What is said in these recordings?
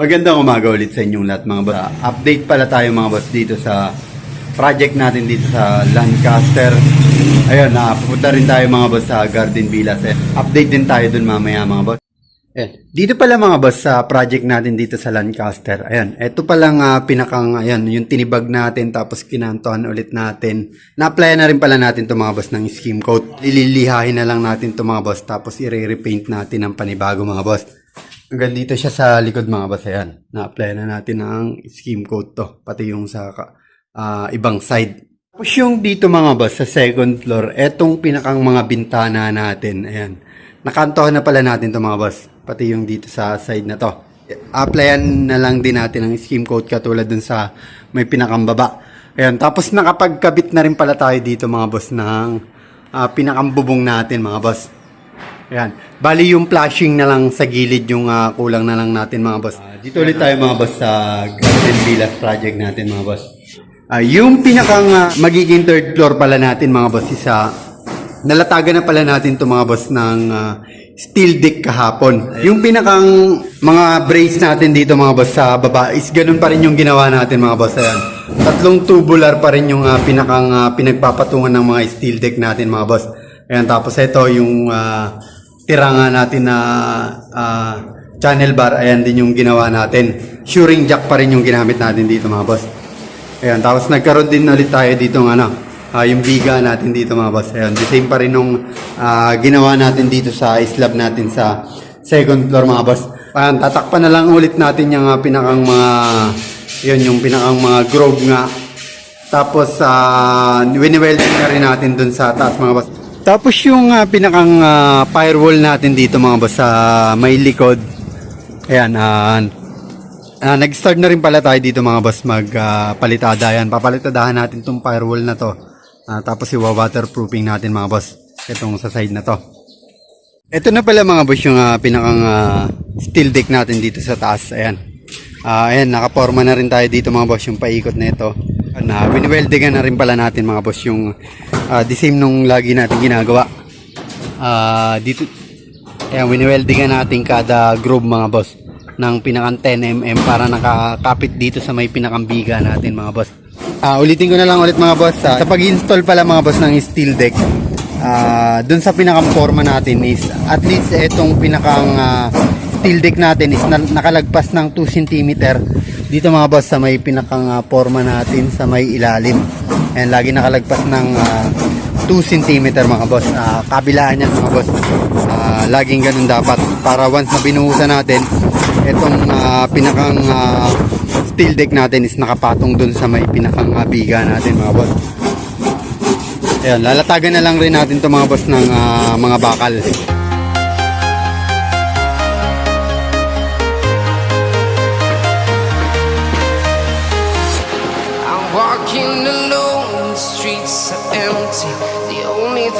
Magandang umaga ulit sa inyong lahat mga boss. Update pala tayo mga boss dito sa project natin dito sa Lancaster. Ayun, napupunta rin tayo mga boss sa Garden Villas. Eh, update din tayo dun mamaya mga boss. Eh, dito pala mga boss sa project natin dito sa Lancaster. Ayan, ito palang uh, pinakang, ayan, yung tinibag natin tapos kinantohan ulit natin. Na-apply na rin pala natin to mga boss ng scheme coat. Lililihahin na lang natin to mga boss tapos i-repaint natin ng panibago mga boss. Hanggang dito siya sa likod mga boss. Ayan, na-apply na natin ng scheme coat to. Pati yung sa ah, ibang side. Tapos yung dito mga boss sa second floor, etong pinakang mga bintana natin. Ayan. Nakantohan na pala natin to mga boss. Pati yung dito sa side na to. Applyan na lang din natin ang scheme coat katulad dun sa may pinakambaba. Ayan. Tapos nakapagkabit na rin pala tayo dito mga boss ng ah, pinakambubong natin mga boss. Ayan. Bali yung flashing na lang sa gilid yung ah, kulang na lang natin mga boss. Ah, dito ulit tayo mga boss sa Garden Villas project natin mga boss. Ah, yung pinakang ah, magiging third floor pala natin mga boss is ah, nalatagan na pala natin to mga boss ng ah, steel deck kahapon. Yung pinakang mga brace natin dito mga boss sa baba is ganun pa rin yung ginawa natin mga boss. Ayan. Tatlong tubular pa rin yung ah, pinakang ah, pinagpapatungan ng mga steel deck natin mga boss. Ayan, tapos ito yung ah, tira nga natin na ah, channel bar, ayan din yung ginawa natin. Shoring jack pa rin yung ginamit natin dito mga boss. Ayan, tapos nagkaroon din ulit tayo dito ng ano, ah, yung biga natin dito mga boss. Ayan, the same pa rin nung ah, ginawa natin dito sa slab natin sa second floor mga boss. Ayan, tatakpan na lang ulit natin yung ah, pinakang mga, yun, yung pinakang mga grove nga. Tapos, uh, wini-welding na rin natin dun sa taas mga boss. Tapos yung ah, pinakang ah, firewall natin dito mga boss sa may likod. Ayan, ah, Ah, nag-start na rin pala tayo dito mga boss magpalitada yan. Papalitadahan natin tong firewall na to. Ah, tapos iwa-waterproofing natin mga boss. Itong sa side na to. Ito na pala mga boss yung ah, pinakang ah, steel deck natin dito sa taas. Ayan. Ah, ayan, nakaporma na rin tayo dito mga boss yung paikot na ito. Na winiweldigan na rin pala natin mga boss yung ah, the same nung lagi natin ginagawa. Ah, dito Ayan, winiweldigan natin kada groove mga boss ng pinakang 10mm para nakakapit dito sa may pinakang biga natin mga boss. Ah, ulitin ko na lang ulit mga boss. ah, sa pag-install pala mga boss ng steel deck, ah, dun sa pinakang forma natin is at least itong pinakang ah, steel deck natin is na- nakalagpas ng 2 cm dito mga boss sa may pinakang ah, forma natin sa may ilalim. Ayan, lagi nakalagpas ng ah, 2 cm mga boss. Ah, kabilaan yan mga boss. Ah, laging ganun dapat para once na binuhusan natin itong ah, pinakang ah, steel deck natin is nakapatong dun sa may pinakang ah, biga natin mga boss. Ayan, lalatagan na lang rin natin to mga boss ng ah, mga bakal.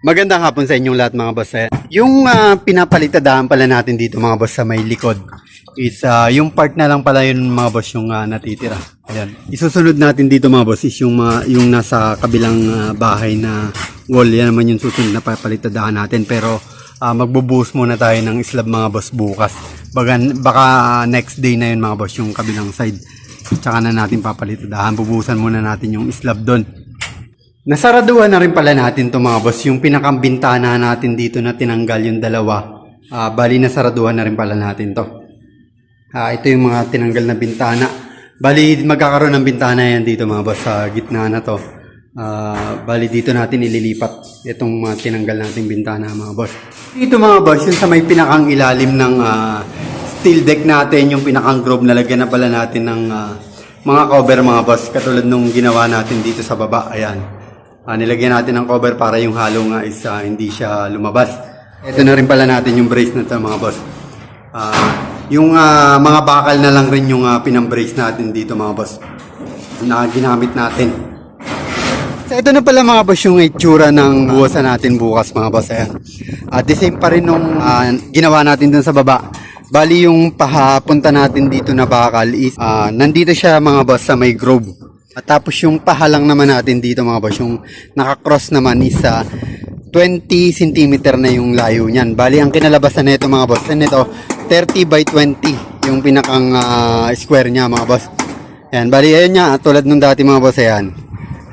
Magandang hapon sa inyong lahat mga boss. Ayan. Yung uh, pinapalitadahan pala natin dito mga boss sa may likod is ah, yung part na lang pala yun mga boss yung ah, natitira. Ayan. Isusunod natin dito mga boss is yung, mga- yung nasa kabilang ah, bahay na wall. Yan naman yung susunod na papalitadahan natin. Pero ah, magbubuhos muna tayo ng slab mga boss bukas. Baka, baka ah, next day na yun mga boss yung kabilang side. Tsaka na natin papalitadahan. Bubuhusan muna natin yung slab doon. Nasaraduhan na rin pala natin to mga boss, yung pinakambintana natin dito na tinanggal yung dalawa. Ah, bali nasaraduhan na rin pala natin to. Ah, ito yung mga tinanggal na bintana. Bali magkakaroon ng bintana yan dito mga boss sa gitna na to. Ah, bali dito natin ililipat itong mga tinanggal nating bintana mga boss. Dito mga boss, yung sa may pinakang ilalim ng ah, steel deck natin, yung pinakang groove na lagyan na pala natin ng ah, mga cover mga boss katulad nung ginawa natin dito sa baba. Ayan. Ah, nilagyan natin ng cover para yung halo nga is ah, hindi siya lumabas. Ito na rin pala natin yung brace na mga boss. Ah, yung ah, mga bakal na lang rin yung ah, pinambrace natin dito mga boss na ginamit natin. So ito na pala mga boss yung itsura ng buwasan natin bukas mga boss. Ayan. At the same pa rin nung ah, ginawa natin dun sa baba. Bali yung pahapunta natin dito na bakal is ah, nandito siya mga boss sa may grove. At tapos yung pahalang naman natin dito mga boss, yung nakakross naman is ah, 20 cm na yung layo niyan. Bali ang kinalabasan nito mga boss, nito 30 by 20 yung pinakang ah, square niya mga boss. Ayan, bali ayun nga, tulad nung dati mga boss, ayan.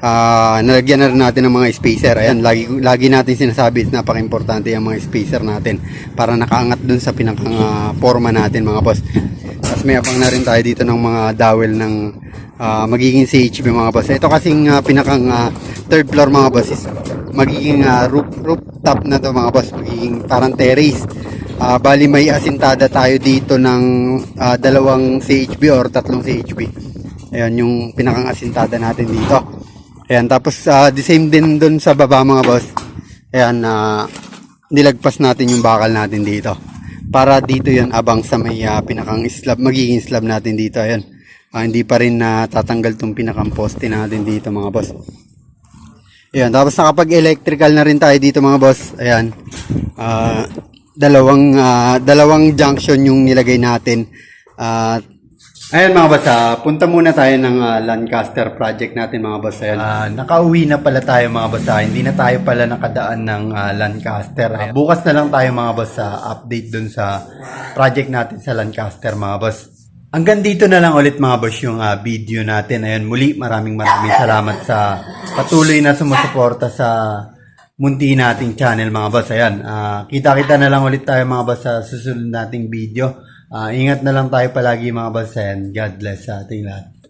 Ah, nalagyan na rin natin ng mga spacer. Ayan, lagi, lagi natin sinasabi, napaka-importante yung mga spacer natin para nakaangat dun sa pinakang ah, forma natin mga boss. Tapos may apang na rin tayo dito ng mga dowel ng ah, magiging CHB mga boss. Ito kasing ah, pinakang ah, third floor mga boss is magiging ah, roof, rooftop na to mga boss. Magiging parang terrace. Ah, bali may asintada tayo dito ng ah, dalawang CHB or tatlong CHB. Ayan yung pinakang asintada natin dito. Ayan, tapos ah, the same din dun sa baba mga boss. Ayan, ah, nilagpas natin yung bakal natin dito. Para dito yan abang sa may ah, pinakang slab, magiging slab natin dito. Ayan. Ah, hindi pa rin natatanggal tong pinakang poste natin dito mga boss. Ayan, tapos nakapag-electrical na rin tayo dito mga boss. Ayan. Ah, dalawang ah, dalawang junction yung nilagay natin. Ah, Ayan mga boss, ah, punta muna tayo ng ah, Lancaster project natin mga boss. Ayan. Ah, nakauwi na pala tayo mga boss. ah. Hindi na tayo pala nakadaan ng ah, Lancaster. Ah, bukas na lang tayo mga boss sa update dun sa project natin sa Lancaster mga boss. Hanggang dito na lang ulit mga boss yung ah, video natin. Ayan, muli maraming maraming salamat sa patuloy na sumusuporta sa munti nating channel mga boss. Ayan, ah, kita-kita na lang ulit tayo mga boss sa susunod nating video. Ah, ingat na lang tayo palagi mga boss and God bless sa ating lahat.